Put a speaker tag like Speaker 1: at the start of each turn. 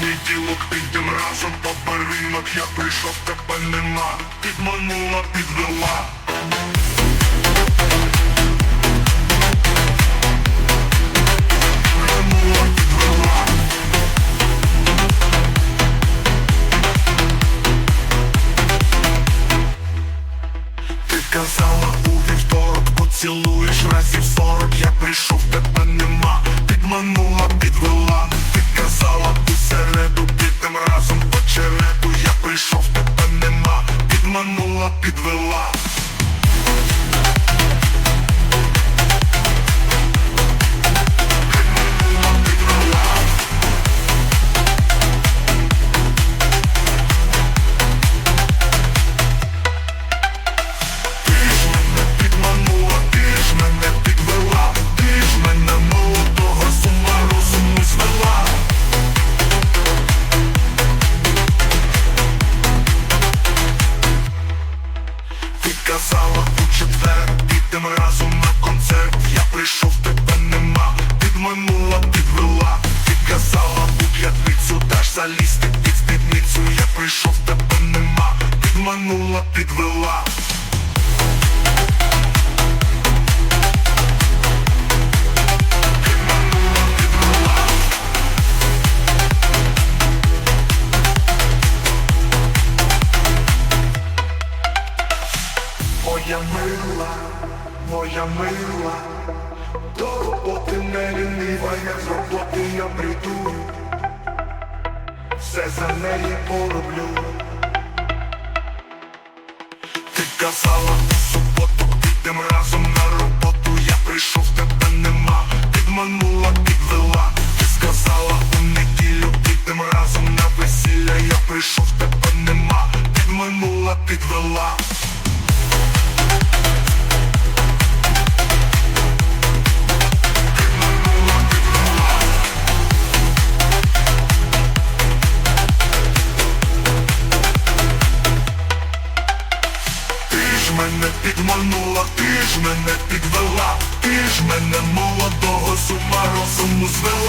Speaker 1: понеділок підем разом по ринок Я прийшов, тебе нема, підманула, підвела. Казала у вівторок, поцілуєш разів сорок. Я прийшов, тебе нема, підвела казала у п'ятницю, даш залізти під спідницю. Я прийшов, тебе нема, підманула, підвела. Моя мила, моя мила, до роботи не лінива, як з роботи я прийду, все за неї пороблю. Ти казала у суботу, підем разом на роботу, я прийшов, тебе нема, підманула, підвела. Ти сказала у неділю, підем разом на весілля, я прийшов, тебе нема, підманула, підвела. Мене підманула, ти ж мене підвела, ти ж мене молодого сума ума розуму звела.